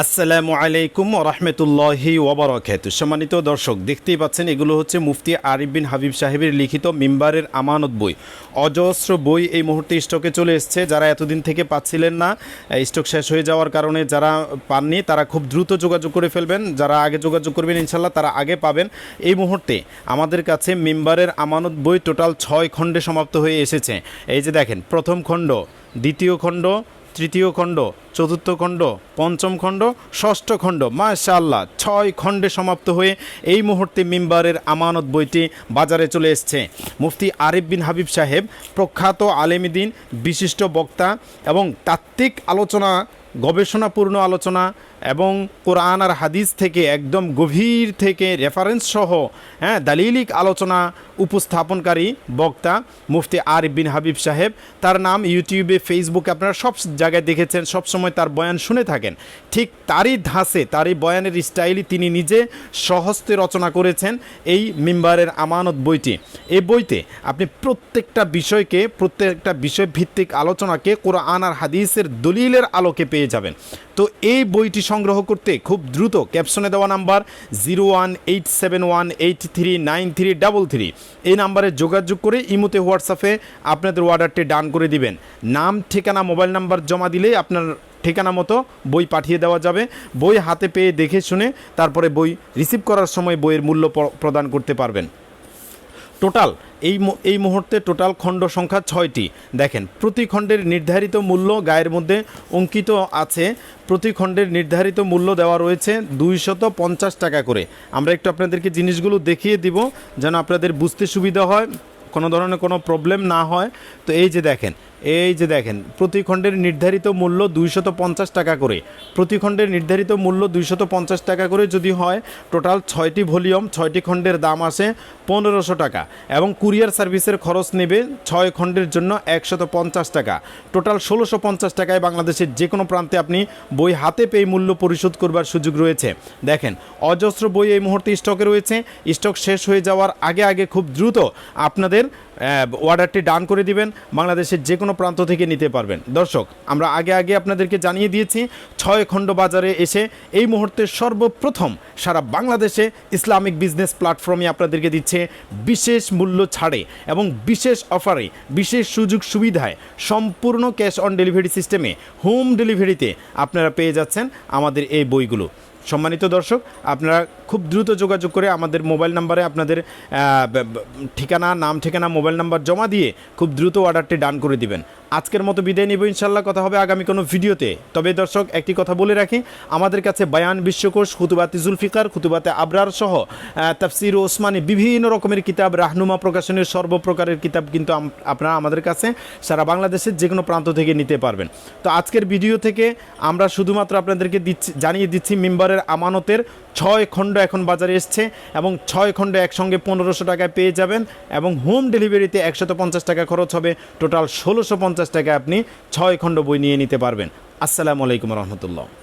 আসসালামু আলাইকুম রহমতুল্লাহি ওবরাকাতু সম্মানিত দর্শক, দেখতেই পাচ্ছেন, এগুলো হচ্ছে মুফতি আরিফ বিন হাবিব সাহেবের লিখিত মিম্বারের আমানত বই। অজস্র বই এই মুহূর্তে স্টকে চলে এসছে। যারা এতদিন থেকে পাচ্ছিলেন না স্টক শেষ হয়ে যাওয়ার কারণে যারা পাননি, তারা খুব দ্রুত যোগাযোগ করে ফেলবেন। যারা আগে যোগাযোগ করবেন ইনশাল্লাহ তারা আগে পাবেন। এই মুহূর্তে আমাদের কাছে মিম্বারের আমানত বই টোটাল ছয় খণ্ডে সমাপ্ত হয়ে এসেছে। এই যে দেখেন, প্রথম খণ্ড, দ্বিতীয় খণ্ড, তৃতীয় খণ্ড চতুর্থ খণ্ড, পঞ্চম খণ্ড, ষষ্ঠ খণ্ড, মাশাআল্লাহ, ছয় খণ্ডে সমাপ্ত হয়ে এই মুহূর্তে মিম্বারের আমানত বইটি বাজারে চলে এসছে। মুফতি আরিফ বিন হাবিব সাহেব, প্রখ্যাত আলেমিদিন বিশিষ্ট বক্তা এবং তাত্ত্বিক আলোচনা, গবেষণাপূর্ণ আলোচনা এবং কোরআন আর হাদিস থেকে একদম গভীর থেকে রেফারেন্স সহ হ্যাঁ দালিলিক আলোচনা উপস্থাপনকারী বক্তা মুফতি আরিফ বিন হাবিব সাহেব। তার নাম ইউটিউবে ফেসবুকে আপনারা সব জায়গায় দেখেছেন, সবসময় তার বয়ান শুনে থাকেন। ঠিক তারই ধাঁচে, তারই বয়ানের স্টাইলই তিনি নিজে সহস্তে রচনা করেছেন এই মিম্বারের আমানত বইটি। এই বইতে আপনি প্রত্যেকটা বিষয়কে, প্রত্যেকটা বিষয় ভিত্তিক আলোচনাকে, কোরআন আর হাদিসের দলিলের আলোকে পেয়ে যাবেন। তো এই বইটি সংগ্রহ করতে খুব দ্রুত ক্যাপশনে দেওয়া number zero one eight seven one eight three nine three double three. এই নাম্বারে যোগাযোগ করে ইমোতে, হোয়াটসঅ্যাপে আপনাদের অর্ডারটি ডান করে দিবেন। নাম, ঠিকানা, মোবাইল নাম্বার জমা দিলেই আপনার ঠিকানা মতো বই পাঠিয়ে দেওয়া যাবে। বই হাতে পেয়ে দেখে শুনে তারপরে বই রিসিভ করার সময় বইয়ের মূল্য প্রদান করতে পারবেন। টোটাল এই এই মুহূর্তে টোটাল খণ্ড সংখ্যা ছয়টি। দেখেন প্রতি খণ্ডের নির্ধারিত মূল্য গায়ের মধ্যে অঙ্কিত আছে। প্রতি খণ্ডের নির্ধারিত মূল্য দেওয়া রয়েছে দুইশত পঞ্চাশ টাকা করে। আমরা একটু আপনাদেরকে জিনিসগুলো দেখিয়ে দিব যেন আপনাদের বুঝতে সুবিধা হয়, কোনো ধরনের কোনো প্রবলেম না হয়। তো এই যে দেখেন এই যে দেখেন প্রতি খণ্ডের নির্ধারিত মূল্য দুইশত পঞ্চাশ টাকা করে। প্রতি খণ্ডের নির্ধারিত মূল্য দুইশত পঞ্চাশ টাকা করে যদি হয়, টোটাল ছয়টি ভলিউম, ছয়টি খণ্ডের দাম আসে পনেরোশো টাকা এবং কুরিয়ার সার্ভিসের খরচ নেবে ছয় খণ্ডের জন্য একশত পঞ্চাশ টাকা। টোটাল ষোলোশো পঞ্চাশ টাকায় বাংলাদেশের যে কোনো প্রান্তে আপনি বই হাতে পেয়ে মূল্য পরিশোধ করবার সুযোগ রয়েছে। দেখেন, অজস্র বই এই মুহূর্তে স্টকে রয়েছে। স্টক শেষ হয়ে যাওয়ার আগে আগে খুব দ্রুত আপনাদের অর্ডারটি ডান করে দিবেন, বাংলাদেশের যে কোনো প্রান্ত থেকে নিতে পারবেন। দর্শক, আমরা আগে আগে আপনাদেরকে জানিয়ে দিয়েছি, ছয় খণ্ড বাজারে এসে এই মুহূর্তে সর্বপ্রথম সারা বাংলাদেশে ইসলামিক বিজনেস প্ল্যাটফর্মে আপনাদেরকে দিচ্ছে বিশেষ মূল্য ছাড়ে এবং বিশেষ অফারে, বিশেষ সুযোগ সুবিধায় সম্পূর্ণ ক্যাশ অন ডেলিভারি সিস্টেমে, হোম ডেলিভারিতে আপনারা পেয়ে যাচ্ছেন আমাদের এই বইগুলো। সম্মানিত দর্শক, আপনারা খুব দ্রুত যোগাযোগ করে আমাদের মোবাইল নাম্বারে আপনাদের ঠিকানা, নাম ঠিকানা, মোবাইল নাম্বার জমা দিয়ে খুব দ্রুত অর্ডারটি ডান করে দিবেন। আজকের মতো বিদায় নিব ইনশাল্লাহ কথা হবে আগামী কোনো ভিডিওতে। তবে দর্শক, একটি কথা বলে রাখি, আমাদের কাছে বায়ান বিশ্বকোষ, খুতুবাতে জুলফিকার, খুতুবাতে আবরার সহ তাফসির ওসমানী বিভিন্ন রকমের কিতাব, রাহনুমা প্রকাশনের সর্বপ্রকারের কিতাব কিন্তু আপনারা আমাদের কাছে সারা বাংলাদেশের যে কোনো প্রান্ত থেকে নিতে পারবেন। তো আজকের ভিডিও থেকে আমরা শুধুমাত্র আপনাদেরকে দিচ্ছি, জানিয়ে দিচ্ছি মেম্বারের আমানতের ছয় খণ্ড এখন বাজারে এসছে এবং ছয় খণ্ড একসঙ্গে পনেরোশো টাকায় পেয়ে যাবেন এবং হোম ডেলিভারিতে একশত পঞ্চাশ টাকা খরচ হবে। টোটাল ষোলোশো পঞ্চাশ টাকায় আপনি ছয় খণ্ড বই নিয়ে নিতে পারবেন। আসসালামু আলাইকুম রহমতুল্লাহ।